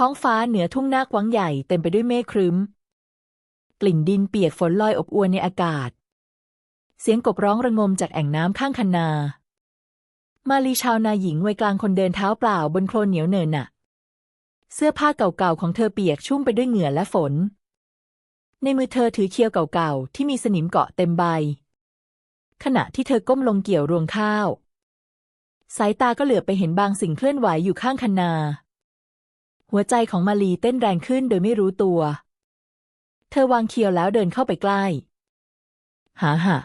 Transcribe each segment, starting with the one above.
ท้องฟ้าเหนือทุ่งนากว้างใหญ่เต็มไปด้วยเมฆครึ้ม กลิ่นดินเปียกฝนลอยอบอวลในอากาศ เสียงกบร้องระงมจากแอ่งน้ำข้างคันนา มาลีชาวนาหญิงวัยกลางคนเดินเท้าเปล่าบนโคลนเหนียวเนินน่ะเสื้อผ้าเก่าๆของเธอเปียกชุ่มไปด้วยเหงื่อและฝน ในมือเธอถือเคียวเก่าๆที่มีสนิมเกาะเต็มใบ ขณะที่เธอก้มลงเกี่ยวรวงข้าว สายตาก็เหลือบไปเห็นบางสิ่งเคลื่อนไหวอยู่ข้างคันนา หัวใจของมาลีเต้นแรงขึ้นโดยไม่รู้ตัว เธอวางเคียวแล้วเดินเข้าไปใกล้ หาหะ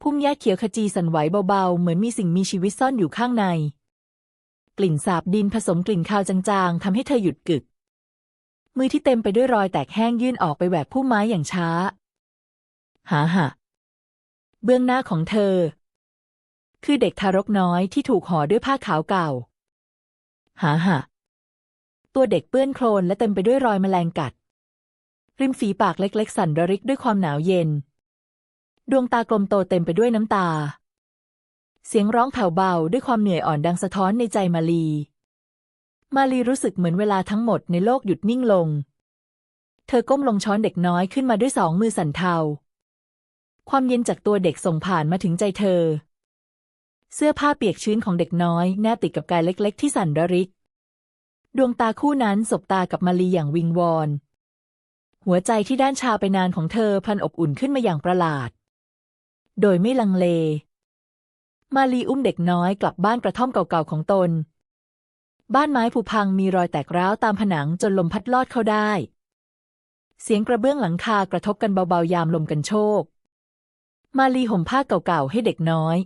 พุ่มหญ้าเขียวขจีสั่นไหวเบาๆ เหมือนมีสิ่งมีชีวิตซ่อนอยู่ข้างใน กลิ่นสาบดินผสมกลิ่นคาวจางๆทำให้เธอหยุดกึก มือที่เต็มไปด้วยรอยแตกแห้งยื่นออกไปแหวกพุ่มไม้อย่างช้า หาหะเบื้องหน้าของเธอ คือเด็กทารกน้อยที่ถูกห่อด้วยผ้าขาวเก่า หาหะ ตัวเด็กเปื้อนโคลนและเต็มไปด้วยรอยแมลงกัด ริมฝีปากเล็กๆ สั่นระริกด้วยความหนาวเย็น ดวงตากลมโตเต็มไปด้วยน้ำตา เสียงร้องแผ่วเบาด้วยความเหนื่อยอ่อนดังสะท้อนในใจมาลี มาลีรู้สึกเหมือนเวลาทั้งหมดในโลกหยุดนิ่งลง เธอก้มลงช้อนเด็กน้อยขึ้นมาด้วยสองมือสั่นเทา ความเย็นจากตัวเด็กส่งผ่านมาถึงใจเธอ เสื้อผ้าเปียกชื้นของเด็กน้อยแนบติดกับกายเล็ก ๆ ที่สั่นระริก ดวงตาคู่นั้นสบตากับมาลีอย่างวิงวอน หัวใจที่ด้านชาไปนานของเธอพันอบอุ่นขึ้นมาอย่างประหลาด โดยไม่ลังเล มาลีอุ้มเด็กน้อยกลับบ้านกระท่อมเก่าๆของตน บ้านไม้ผุพังมีรอยแตกร้าวตามผนังจนลมพัดลอดเข้าได้ เสียงกระเบื้องหลังคากระทบกันเบาๆยามลมกันโชก มาลีห่มผ้าเก่าๆให้เด็กน้อย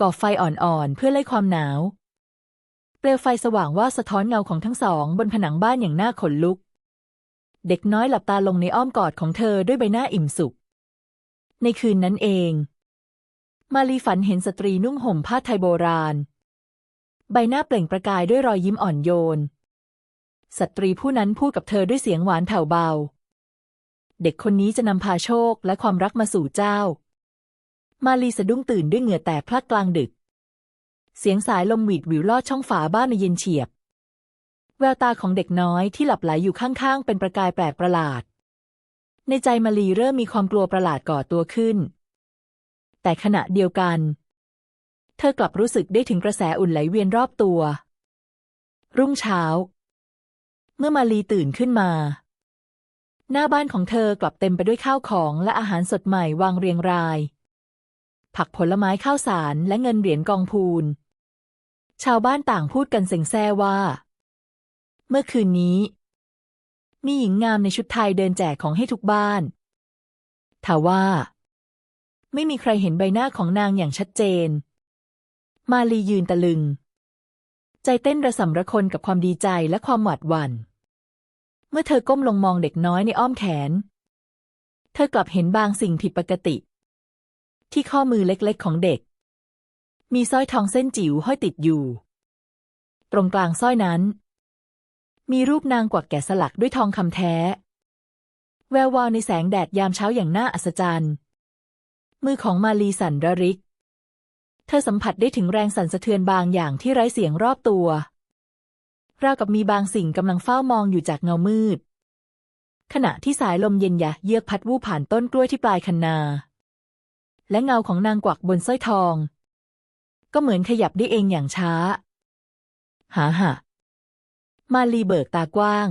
ก่อไฟอ่อนๆเพื่อไล่ความหนาว เปลวไฟสว่างว่าสะท้อนเงาของทั้งสอง บนผนังบ้านอย่างน่าขนลุก เด็กน้อยหลับตาลงในอ้อมกอดของเธอด้วยใบหน้าอิ่มสุข ในคืนนั้นเอง มาลีฝันเห็นสตรีนุ่งห่มผ้าไทยโบราณ ใบหน้าเปล่งประกายด้วยรอยยิ้มอ่อนโยน สตรีผู้นั้นพูดกับเธอด้วยเสียงหวานแผ่วเบา เด็กคนนี้จะนำพาโชคและความรักมาสู่เจ้า มาลีสะดุ้งตื่นด้วยเหงื่อแตกพลักกลางดึก เสียงสายลมหวีดวิวลอดช่องฝาบ้านในเย็นเฉียบ แววตาของเด็กน้อยที่หลับไหลอยู่ข้างๆ เป็นประกายแปลกประหลาด ในใจมาลีเริ่มมีความกลัวประหลาดก่อตัวขึ้น แต่ขณะเดียวกัน เธอกลับรู้สึกได้ถึงกระแสอุ่นไหลเวียนรอบตัว รุ่งเช้า เมื่อมาลีตื่นขึ้นมา หน้าบ้านของเธอกลับเต็มไปด้วยข้าวของและอาหารสดใหม่วางเรียงรายผักผลไม้ข้าวสารและเงินเหรียญกองพูน ชาวบ้านต่างพูดกันเซ็งแซ่ว่า เมื่อคืนนี้ มีหญิงงามในชุดไทยเดินแจกของให้ทุกบ้านทว่า ไม่มีใครเห็นใบหน้าของนางอย่างชัดเจน มาลียืนตะลึง ใจเต้นระสำระคนกับความดีใจและความหวาดหวัน่น เมื่อเธอก้มลงมองเด็กน้อยในอ้อมแขน เธอกลับเห็นบางสิ่งผิดปกติ ที่ข้อมือเล็กๆของเด็ก มีสร้อยทองเส้นจิ๋วห้อยติดอยู่ ตรงกลางสร้อยนั้น มีรูปนางกวักแกะสลักด้วยทองคำแท้ แวววาวในแสงแดดยามเช้าอย่างน่าอัศจรรย์ มือของมาลีสั่นระริก เธอสัมผัสได้ถึงแรงสั่นสะเทือนบางอย่างที่ไร้เสียงรอบตัว ราวกับมีบางสิ่งกำลังเฝ้ามองอยู่จากเงามืด ขณะที่สายลมเย็นยะเยือกพัดวูบผ่านต้นกล้วยที่ปลายคันนา และเงาของนางกวักบนสร้อยทอง ก็เหมือนขยับได้เองอย่างช้า หาหะมาลีเบิกตากว้าง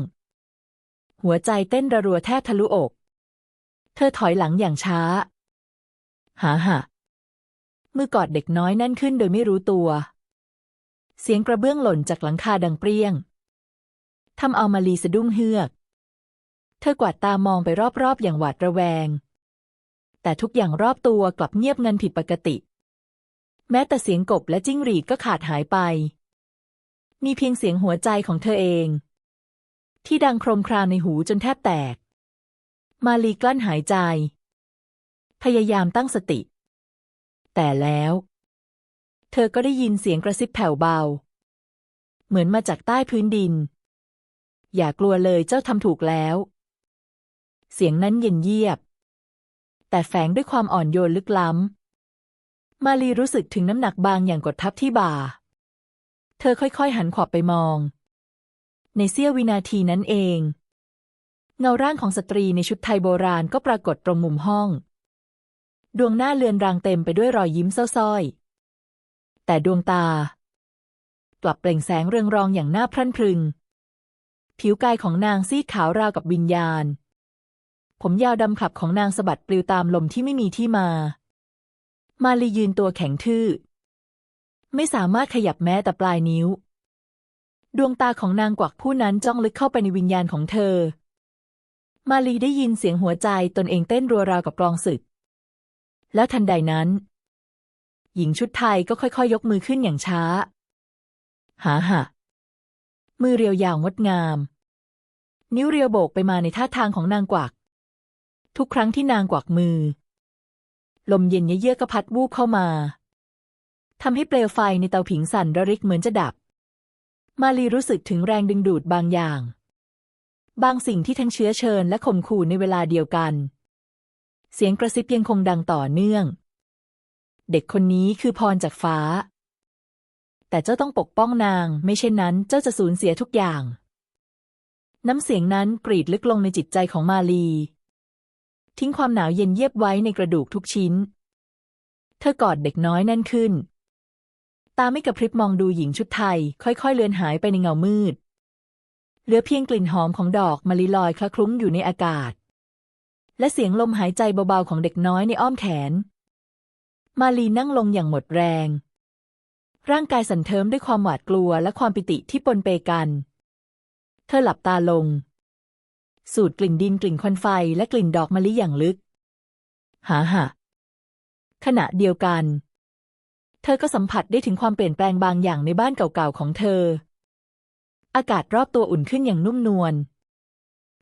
หัวใจเต้นระรัวแทบทะลุอก เธอถอยหลังอย่างช้า หาหะมือกอดเด็กน้อยแน่นขึ้นโดยไม่รู้ตัว เสียงกระเบื้องหล่นจากหลังคาดังเปรี้ยงทำเอามาลีสะดุ้งเฮือก เธอกวาดตามองไปรอบๆอย่างหวาดระแวง แต่ทุกอย่างรอบตัวกลับเงียบงันผิดปกติ แม้แต่เสียงกบและจิ้งหรีดก็ขาดหายไป มีเพียงเสียงหัวใจของเธอเอง ที่ดังโครมครามในหูจนแทบแตก มาลีกลั้นหายใจ พยายามตั้งสติ แต่แล้ว เธอก็ได้ยินเสียงกระซิบแผ่วเบา เหมือนมาจากใต้พื้นดิน อย่ากลัวเลยเจ้าทำถูกแล้ว เสียงนั้นเย็นเยียบ แต่แฝงด้วยความอ่อนโยนลึกล้ำ มาลีรู้สึกถึงน้ำหนักบางอย่างกดทับที่บ่า เธอค่อยๆ หันขวับไปมอง ในเสี้ยววินาทีนั้นเอง เงาร่างของสตรีในชุดไทยโบราณก็ปรากฏตรงมุมห้อง ดวงหน้าเลือนรางเต็มไปด้วยรอยยิ้มเศร้าๆ แต่ดวงตา กลับเปล่งแสงเรืองรองอย่างน่าพรั่นพรึง ผิวกายของนางซีดขาวราวกับวิญญาณ ผมยาวดำขับของนางสะบัดปลิวตามลมที่ไม่มีที่มา มาลียืนตัวแข็งทื่อ ไม่สามารถขยับแม้แต่ปลายนิ้ว ดวงตาของนางกวักผู้นั้นจ้องลึกเข้าไปในวิญญาณของเธอ มาลีได้ยินเสียงหัวใจตนเองเต้นรัวราวกับกลองศึก แล้วทันใดนั้น หญิงชุดไทยก็ค่อยๆยยกมือขึ้นอย่างช้า หาหะมือเรียวยาวงดงาม นิ้วเรียวโบกไปมาในท่าทางของนางกวัก ทุกครั้งที่นางกวักมือ ลมเย็นเยือกก็พัดวูบเข้ามาทำให้เปลวไฟในเตาผิงสั่นระริกเหมือนจะดับ มาลีรู้สึกถึงแรงดึงดูดบางอย่าง บางสิ่งที่ทั้งเชื้อเชิญและข่มขู่ในเวลาเดียวกัน เสียงกระซิบยังคงดังต่อเนื่อง เด็กคนนี้คือพรจากฟ้า แต่เจ้าต้องปกป้องนาง ไม่เช่นนั้นเจ้าจะสูญเสียทุกอย่าง น้ำเสียงนั้นกรีดลึกลงในจิตใจของมาลี ทิ้งความหนาวเย็นเยียบไว้ในกระดูกทุกชิ้น เธอกอดเด็กน้อยแน่นขึ้น ตาไม่กระพริบมองดูหญิงชุดไทย ค่อยๆ เลือนหายไปในเงามืด เหลือเพียงกลิ่นหอมของดอกมะลิลอยคละคลุ้งอยู่ในอากาศ และเสียงลมหายใจเบาๆของเด็กน้อยในอ้อมแขน มาลีนั่งลงอย่างหมดแรง ร่างกายสั่นเทิมด้วยความหวาดกลัวและความปิติที่ปนเปกัน เธอหลับตาลง สูดกลิ่นดินกลิ่นควันไฟและกลิ่นดอกมะลิอย่างลึก หาหะขณะเดียวกัน เธอก็สัมผัสได้ถึงความเปลี่ยนแปลงบางอย่างในบ้านเก่าๆของเธอ อากาศรอบตัวอุ่นขึ้นอย่างนุ่มนวล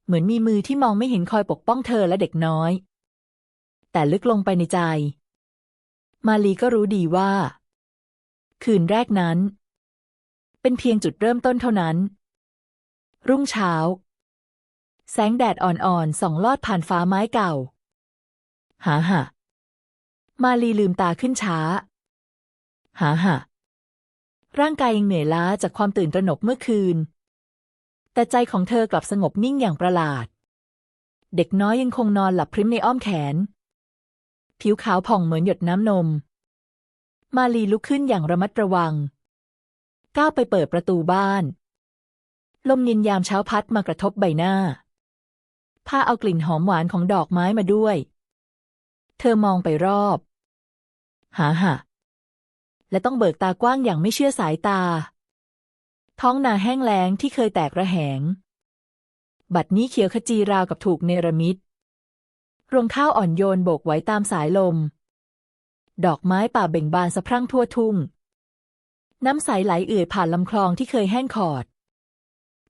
เหมือนมีมือที่มองไม่เห็นคอยปกป้องเธอและเด็กน้อย แต่ลึกลงไปในใจ มาลีก็รู้ดีว่า คืนแรกนั้น เป็นเพียงจุดเริ่มต้นเท่านั้น รุ่งเช้า แสงแดดอ่อนๆส่องลอดผ่านฟ้าไม้เก่า หาหะมาลีลืมตาขึ้นช้า หาหะร่างกายยังเหนื่อยล้าจากความตื่นตระหนกเมื่อคืน แต่ใจของเธอกลับสงบนิ่งอย่างประหลาด เด็กน้อยยังคงนอนหลับพริ้มในอ้อมแขน ผิวขาวผ่องเหมือนหยดน้ำนม มาลีลุกขึ้นอย่างระมัดระวัง ก้าวไปเปิดประตูบ้าน ลมเย็นยามเช้าพัดมากระทบใบหน้า ผ้าเอากลิ่นหอมหวานของดอกไม้มาด้วย เธอมองไปรอบ หาหะและต้องเบิกตากว้างอย่างไม่เชื่อสายตา ท้องนาแห้งแล้งที่เคยแตกระแหง บัดนี้เขียวขจีราวกับถูกเนรมิตรวงข้าวอ่อนโยนโบกไว้ตามสายลม ดอกไม้ป่าเบ่งบานสะพรั่งทั่วทุ่ง น้ำใสไหลเอื่อยผ่านลำคลองที่เคยแห้งขอด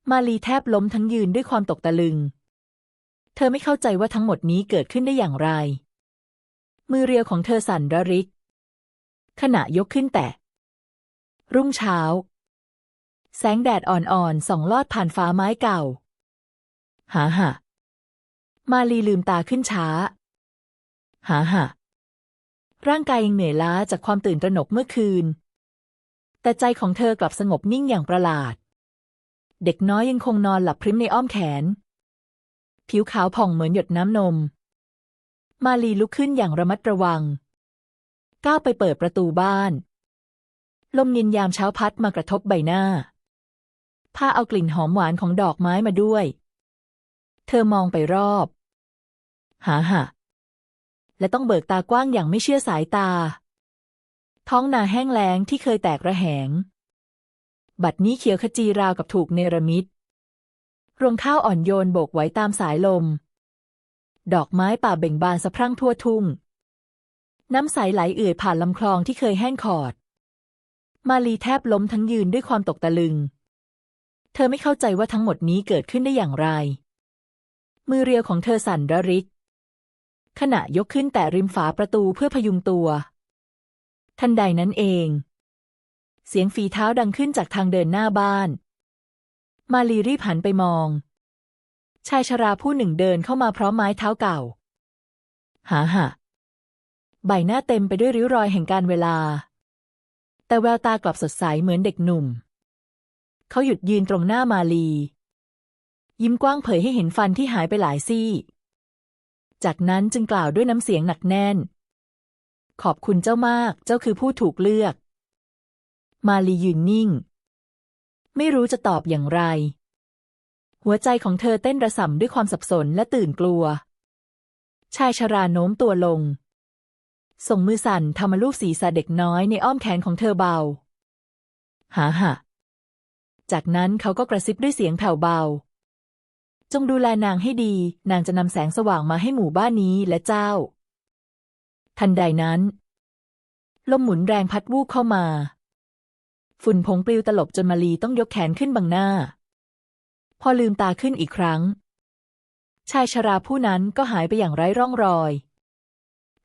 มาลีแทบล้มทั้งยืนด้วยความตกตะลึง เธอไม่เข้าใจว่าทั้งหมดนี้เกิดขึ้นได้อย่างไร มือเรียวของเธอสั่นระริก ขณะยกขึ้นแตะรุ่งเช้า แสงแดดอ่อนๆส่องลอดผ่านฟ้าไม้เก่า หาหะมาลีลืมตาขึ้นช้า หาหะร่างกายยังเหนื่อยล้าจากความตื่นตระหนกเมื่อคืน แต่ใจของเธอกลับสงบนิ่งอย่างประหลาด เด็กน้อยยังคงนอนหลับพริ้มในอ้อมแขน ผิวขาวผ่องเหมือนหยดน้ำนม มาลีลุกขึ้นอย่างระมัดระวัง ก้าวไปเปิดประตูบ้าน ลมเย็นยามเช้าพัดมากระทบใบหน้าผ้าเอากลิ่นหอมหวานของดอกไม้มาด้วย เธอมองไปรอบ หาหะและต้องเบิกตากว้างอย่างไม่เชื่อสายตา ท้องนาแห้งแล้งที่เคยแตกระแหง บัดนี้เขียวขจีราวกับถูกเนรมิต รวงข้าวอ่อนโยนโบกไหวตามสายลม ดอกไม้ป่าเบ่งบานสะพรั่งทั่วทุ่ง น้ำใสไหลเอื่อยผ่านลำคลองที่เคยแห้งขอด มาลีแทบล้มทั้งยืนด้วยความตกตะลึง เธอไม่เข้าใจว่าทั้งหมดนี้เกิดขึ้นได้อย่างไร มือเรียวของเธอสั่นระริก ขณะยกขึ้นแต่ริมฝาประตูเพื่อพยุงตัว ทันใดนั้นเอง เสียงฝีเท้าดังขึ้นจากทางเดินหน้าบ้าน มาลีรีบหันไปมอง ชายชราผู้หนึ่งเดินเข้ามาพร้อมไม้เท้าเก่า หาหะใบหน้าเต็มไปด้วยริ้วรอยแห่งการเวลา แต่แววตากลับสดใสเหมือนเด็กหนุ่ม เขาหยุดยืนตรงหน้ามาลี ยิ้มกว้างเผยให้เห็นฟันที่หายไปหลายซี่ จากนั้นจึงกล่าวด้วยน้ำเสียงหนักแน่น ขอบคุณเจ้ามาก เจ้าคือผู้ถูกเลือก มาลียืนนิ่ง ไม่รู้จะตอบอย่างไร หัวใจของเธอเต้นระส่ำด้วยความสับสนและตื่นกลัว ชายชราโน้มตัวลง ส่งมือสั่นทำมาลูบศีรษะเด็กน้อยในอ้อมแขนของเธอเบาหาหะจากนั้นเขาก็กระซิบด้วยเสียงแผ่วเบา จงดูแลนางให้ดี นางจะนำแสงสว่างมาให้หมู่บ้านนี้และเจ้า ทันใดนั้น ลมหมุนแรงพัดวูบเข้ามา ฝุ่นผงปลิวตลบจนมาลีต้องยกแขนขึ้นบังหน้า พอลืมตาขึ้นอีกครั้ง ชายชราผู้นั้นก็หายไปอย่างไร้ร่องรอย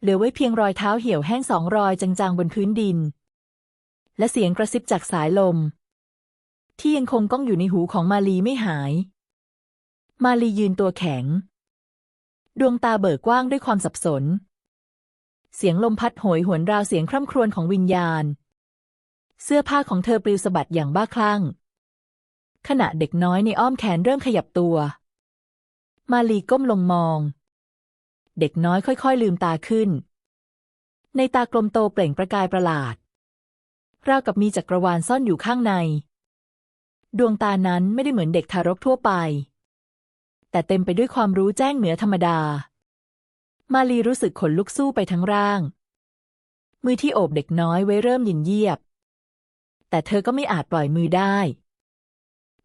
เหลือไว้เพียงรอยเท้าเหี่ยวแห้งสองรอยจางๆบนพื้นดิน และเสียงกระซิบจากสายลม ที่ยังคงก้องอยู่ในหูของมาลีไม่หาย มาลียืนตัวแข็ง ดวงตาเบิกกว้างด้วยความสับสน เสียงลมพัดโหยหวนราวเสียงคร่ำครวญของวิญญาณ เสื้อผ้าของเธอปลิวสะบัดอย่างบ้าคลั่ง ขณะเด็กน้อยในอ้อมแขนเริ่มขยับตัว มาลีก้มลงมอง เด็กน้อยค่อยๆ ลืมตาขึ้น ในตากลมโตเปล่งประกายประหลาด ราวกับมีจักรวาลซ่อนอยู่ข้างใน ดวงตานั้นไม่ได้เหมือนเด็กทารกทั่วไป แต่เต็มไปด้วยความรู้แจ้งเหนือธรรมดา มาลีรู้สึกขนลุกสู้ไปทั้งร่าง มือที่โอบเด็กน้อยไว้เริ่มยินเยียบ แต่เธอก็ไม่อาจปล่อยมือได้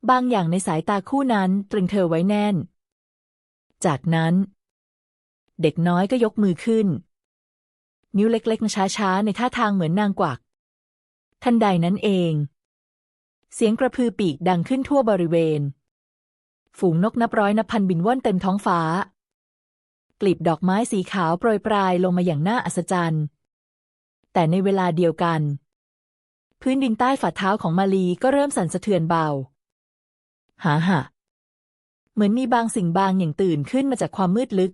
บางอย่างในสายตาคู่นั้นตรึงเธอไว้แน่น จากนั้น เด็กน้อยก็ยกมือขึ้น นิ้วเล็กๆช้าๆในท่าทางเหมือนนางกวัก ทันใดนั้นเอง เสียงกระพือปีกดังขึ้นทั่วบริเวณ ฝูงนกนับร้อยนับพันบินว่อนเต็มท้องฟ้ากลีบดอกไม้สีขาวโปรยปลายลงมาอย่างน่าอัศจรรย์ แต่ในเวลาเดียวกัน พื้นดินใต้ฝ่าเท้าของมาลีก็เริ่มสั่นสะเทือนเบา หาหะเหมือนมีบางสิ่งบางอย่างตื่นขึ้นมาจากความมืดลึก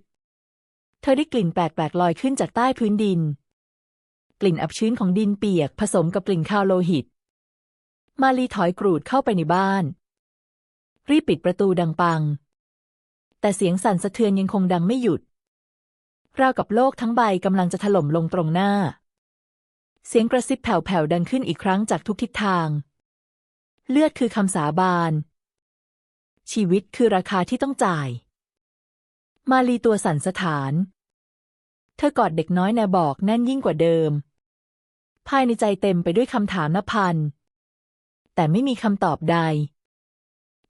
เธอได้กลิ่นแปลกๆลอยขึ้นจากใต้พื้นดิน กลิ่นอับชื้นของดินเปียกผสมกับกลิ่นคาวโลหิต มาลีถอยกรูดเข้าไปในบ้าน รีบปิดประตูดังปัง แต่เสียงสั่นสะเทือนยังคงดังไม่หยุดราวกับโลกทั้งใบกำลังจะถล่มลงตรงหน้า เสียงกระซิบแผ่วๆดังขึ้นอีกครั้งจากทุกทิศทาง เลือดคือคำสาบาน ชีวิตคือราคาที่ต้องจ่าย มาลีตัวสั่นสะท้าน เธอกอดเด็กน้อยแนบอกแน่นยิ่งกว่าเดิม ภายในใจเต็มไปด้วยคำถามนับพัน แต่ไม่มีคำตอบใด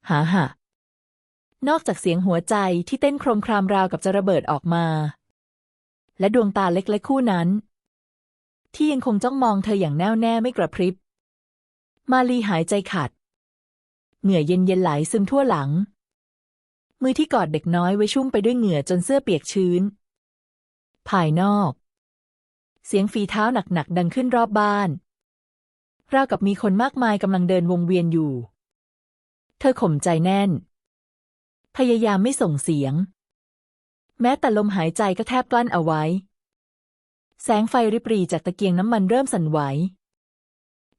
หาหะนอกจากเสียงหัวใจที่เต้นโครมครามราวกับจะระเบิดออกมา และดวงตาเล็กๆคู่นั้น ที่ยังคงจ้องมองเธออย่างแน่วแน่ไม่กระพริบ มาลีหายใจขัดเหงื่อเย็นเย็นๆไหลซึมทั่วหลัง มือที่กอดเด็กน้อยไว้ชุ่มไปด้วยเหงื่อจนเสื้อเปียกชื้น ภายนอก เสียงฝีเท้าหนักๆดังขึ้นรอบบ้านราวกับมีคนมากมายกำลังเดินวงเวียนอยู่ เธอข่มใจแน่น พยายามไม่ส่งเสียง แม้แต่ลมหายใจก็แทบกลั้นเอาไว้ แสงไฟริบหรีจากตะเกียงน้ำมันเริ่มสั่นไหว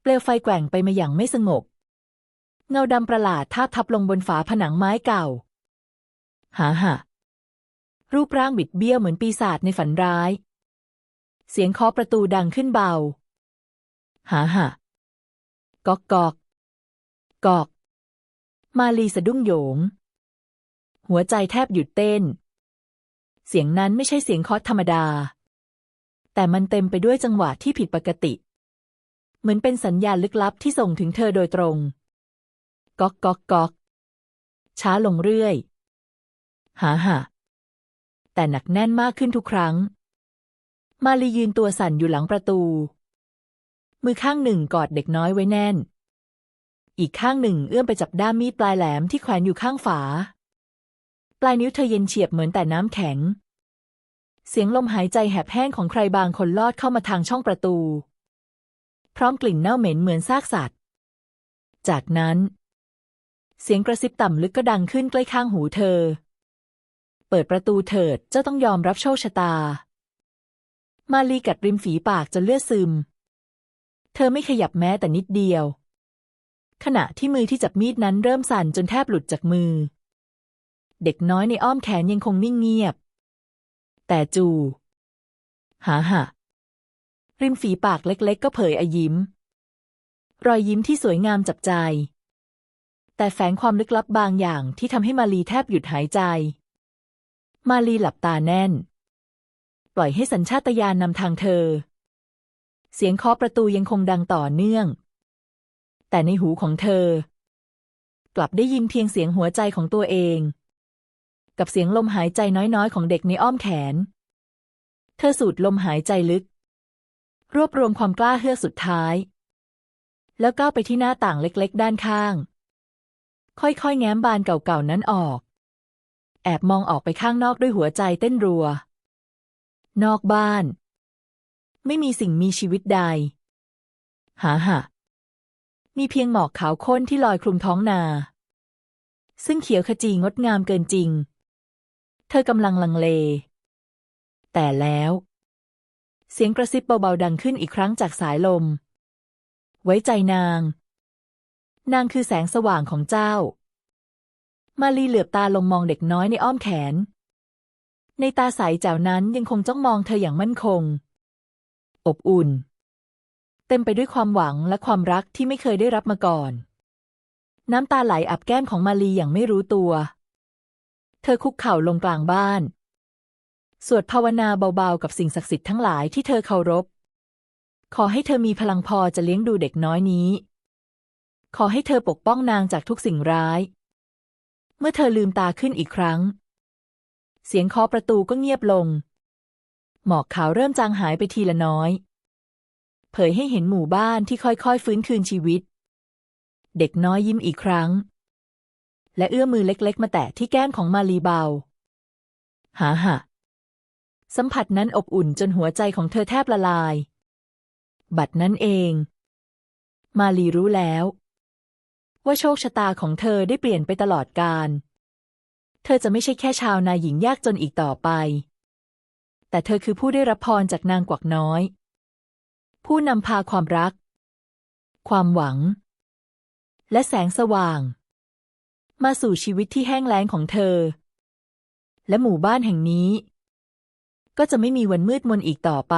เปลวไฟแกว่งไปมาอย่างไม่สงบ เงาดำประหลาดทาบทับลงบนฝาผนังไม้เก่า หาหะรูปร่างบิดเบี้ยวเหมือนปีศาจในฝันร้าย เสียงเคาะประตูดังขึ้นเบา หาหะกอกกอกกอก มาลีสะดุ้งโหยง หัวใจแทบหยุดเต้น เสียงนั้นไม่ใช่เสียงเคาะธรรมดา แต่มันเต็มไปด้วยจังหวะที่ผิดปกติ เหมือนเป็นสัญญาณลึกลับที่ส่งถึงเธอโดยตรง ก๊อกก๊อกก๊อกช้าลงเรื่อย หาหะแต่หนักแน่นมากขึ้นทุกครั้ง มาลียืนตัวสั่นอยู่หลังประตู มือข้างหนึ่งกอดเด็กน้อยไว้แน่น อีกข้างหนึ่งเอื้อมไปจับด้ามมีดปลายแหลมที่แขวนอยู่ข้างฝา ปลายนิ้วเธอเย็นเฉียบเหมือนแต่น้ำแข็ง เสียงลมหายใจแหบแห้งของใครบางคนลอดเข้ามาทางช่องประตู พร้อมกลิ่นเน่าเหม็นเหมือนซากสัตว์ จากนั้น เสียงกระซิบต่ำลึกก็ดังขึ้นใกล้ข้างหูเธอ เปิดประตูเถิดเจ้าต้องยอมรับโชคชะตา มาลีกัดริมฝีปากจนเลือดซึม เธอไม่ขยับแม้แต่นิดเดียว ขณะที่มือที่จับมีดนั้นเริ่มสั่นจนแทบหลุดจากมือ เด็กน้อยในอ้อมแขนยังคงนิ่งเงียบ แต่จู หาหะริมฝีปากเล็กๆ ก็เผยอยิ้ม รอยยิ้มที่สวยงามจับใจ แต่แฝงความลึกลับบางอย่างที่ทำให้มาลีแทบหยุดหายใจ มาลีหลับตาแน่น ปล่อยให้สัญชาตญาณนำทางเธอ เสียงเคาะประตูยังคงดังต่อเนื่อง แต่ในหูของเธอ กลับได้ยินเพียงเสียงหัวใจของตัวเอง กับเสียงลมหายใจน้อยๆ ของเด็กในอ้อมแขน เธอสูดลมหายใจลึก รวบรวมความกล้าเฮือกสุดท้าย แล้วก้าวไปที่หน้าต่างเล็กๆ ด้านข้าง ค่อยๆ แง้มบานเก่าๆ นั้นออก แอบมองออกไปข้างนอกด้วยหัวใจเต้นรัว นอกบ้าน ไม่มีสิ่งมีชีวิตใด หาหะมีเพียงหมอกขาวข้นที่ลอยคลุมท้องนา ซึ่งเขียวขจีงดงามเกินจริง เธอกำลังลังเล แต่แล้ว เสียงกระซิบเบาๆดังขึ้นอีกครั้งจากสายลม ไว้ใจนาง นางคือแสงสว่างของเจ้า มาลีเหลือบตาลงมองเด็กน้อยในอ้อมแขน ในตาใสแจ๋วนั้นยังคงจ้องมองเธออย่างมั่นคง อบอุ่น เต็มไปด้วยความหวังและความรักที่ไม่เคยได้รับมาก่อน น้ำตาไหลอับแก้มของมาลีอย่างไม่รู้ตัว เธอคุกเข่าลงกลางบ้าน สวดภาวนาเบาๆ กับสิ่งศักดิ์สิทธิ์ทั้งหลายที่เธอเคารพ ขอให้เธอมีพลังพอจะเลี้ยงดูเด็กน้อยนี้ ขอให้เธอปกป้องนางจากทุกสิ่งร้าย เมื่อเธอลืมตาขึ้นอีกครั้ง เสียงเคาะประตูก็เงียบลง หมอกขาวเริ่มจางหายไปทีละน้อย เผยให้เห็นหมู่บ้านที่ค่อยๆ ฟื้นคืนชีวิต เด็กน้อยยิ้มอีกครั้ง และเอื้อมือเล็กๆ มาแตะที่แก้มของมาลีเบา หาหะ สัมผัสนั้นอบอุ่นจนหัวใจของเธอแทบละลาย บัดนั้นเอง มาลีรู้แล้ว ว่าโชคชะตาของเธอได้เปลี่ยนไปตลอดกาล เธอจะไม่ใช่แค่ชาวนาหญิงยากจนอีกต่อไป แต่เธอคือผู้ได้รับพรจากนางกวักน้อย ผู้นำพาความรัก ความหวัง และแสงสว่าง มาสู่ชีวิตที่แห้งแล้งของเธอ และหมู่บ้านแห่งนี้ ก็จะไม่มีวันมืดมนอีกต่อไป